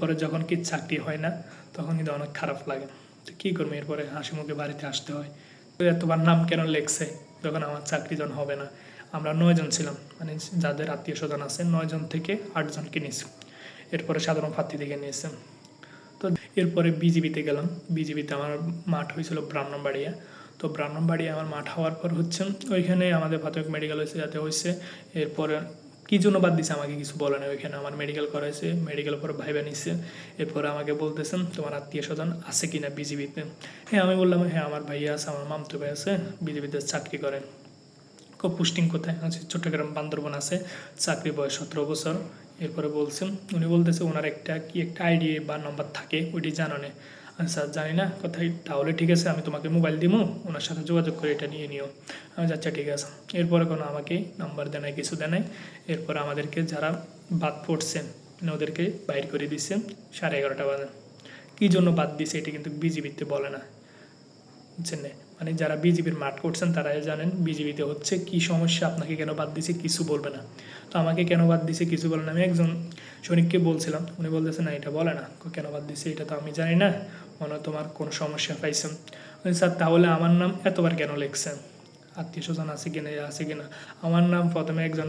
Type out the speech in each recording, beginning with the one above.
পরে যখন কি চাকরি হয় না তখন কিন্তু অনেক খারাপ লাগে। তো কী করব? এরপরে হাসি মুখে বাড়িতে আসতে হয়। তো এতবার নাম কেন লেখছে? যখন আমার চাকরি যখন হবে না। আমরা নয়জন ছিলাম মানে যাদের আত্মীয় স্বজন আছে নয়জন থেকে আটজনকে নিয়েছি। এরপরে সাধারণ প্রার্থী থেকে নিয়েছে। তো এরপরে বিজিবিতে গেলাম। বিজিবিতে আমার মাঠ হয়েছিল ব্রাহ্মণবাড়িয়া। তো ব্রাহ্মণবাড়িয়া আমার মাঠ হওয়ার পর হচ্ছে, ওইখানে আমাদের প্রাথমিক মেডিকেল হয়েছে, যাতে হয়েছে। এরপরে কি জন্য বাদ দিছে? আমাকে কিছু বলে না ওইখানে। আমার মেডিকেল করাইছে মেডিকেল পরে ভাইবা নিচ্ছে এরপরে আমাকে বলতেছেন, তোমার আত্মীয় স্বজন আছে কিনা বিজিবিতে? হ্যাঁ আমি বললাম হ্যাঁ আমার ভাইয়া আছে, আমার মামতো ভাই আছে, বিজিবিতে চাকরি করেন খুব পোস্টিং কোথায়? আছে চট্টগ্রাম বান্দরবন আছে, চাকরি বয়স সতেরো বছর। এরপরে বলছেন, উনি বলতেছে, ওনার একটা কি একটা আইডি বা নম্বর থাকে, ওইটি জানো না স্যার জানি না কোথায় তাহলে ঠিক আছে, আমি তোমাকে মোবাইল দিবো ওনার সাথে যোগাযোগ করে এটা নিয়ে নিও। আমি আচ্ছা ঠিক আছে। এরপরে কোনো আমাকে নাম্বার দেয় কিছু দেয় নাই। এরপর আমাদেরকে যারা বাদ পড়ছেন মানে ওদেরকে বাইর করে দিচ্ছেন, সাড়ে এগারোটা বাজে। কী জন্য বাদ দিছে, এটি কিন্তু বিজিবিতে বলে না। বুঝছেন? মানে যারা বিজেপির মাঠ করছেন, তারাই জানেন বিজেপিতে হচ্ছে কি সমস্যা, আপনাকে কেন বাদ দিছে, কিছু বলবে না। তো আমাকে কেন বাদ দিছে, কিছু বলে না। আমি একজন সৈনিককে বলছিলাম, উনি বলতেছে, না, এটা বলে না। কেন বাদ দিছে, এটা তো আমি জানি না। মনে তোমার কোনো সমস্যা পাইছেন। স্যার, তাহলে আমার নাম এতবার কেন লিখছেন? আত্মীয় স্বজন আছে কিনা আছে কিনা? আমার নাম প্রথমে একজন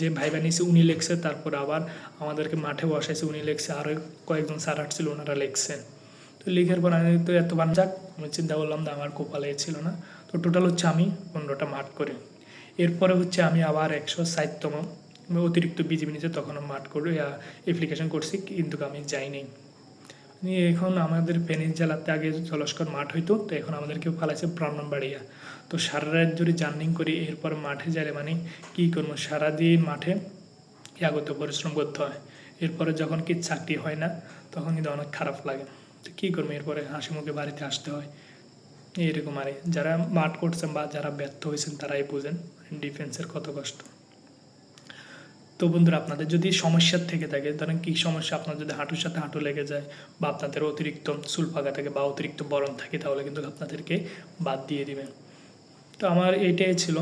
যে ভাই বানিয়েছে উনি লিখছে। তারপর আবার আমাদেরকে মাঠে বসাইছে, উনি লিখছে। আরও কয়েকজন স্যার আসছিল ওনারা লিখছে। তো লিখার পর আমি তো এত বান যাক, আমি চিন্তা করলাম যে আমার কপালে ছিল না। তো টোটাল হচ্ছে আমি পনেরোটা মাঠ করি। এরপরে হচ্ছে আমি আবার একশো ষাটতম অতিরিক্ত বিজিবি নিচে তখন মাঠ করে অ্যাপ্লিকেশন করছি, কিন্তু আমি যাইনি। নিয়ে এখন আমাদের ফেনী জেলাতে আগে জলস্কর মাঠ হইতো, তো এখন আমাদের আমাদেরকে ফালাইছে ব্রাহ্মণবাড়িয়া তো সারা রাত যদি জার্নিং করি, এরপর মাঠে যাইলে মানে কী করব? সারাদিন মাঠে আগত পরিশ্রম করতে হয়? এরপরে যখন কি চাকরি হয় না তখন কিন্তু অনেক খারাপ লাগে। তো কী করব? এরপরে হাসি মুখে বাড়িতে আসতে হয়। এইরকম আরে যারা মাঠ করছেন বা যারা ব্যর্থ হয়েছেন, তারাই বুঝেন ডিফেন্সের কত কষ্ট। তো বন্ধুরা, আপনাদের যদি সমস্যার থেকে থাকে, ধরেন কী সমস্যা, আপনার যদি হাঁটুর সাথে হাঁটু লেগে যায় বা আপনাদের অতিরিক্ত সুলফাগা থাকে বা অতিরিক্ত বরণ থাকে, তাহলে কিন্তু আপনাদেরকে বাদ দিয়ে দিবেন। তো আমার এইটাই ছিল।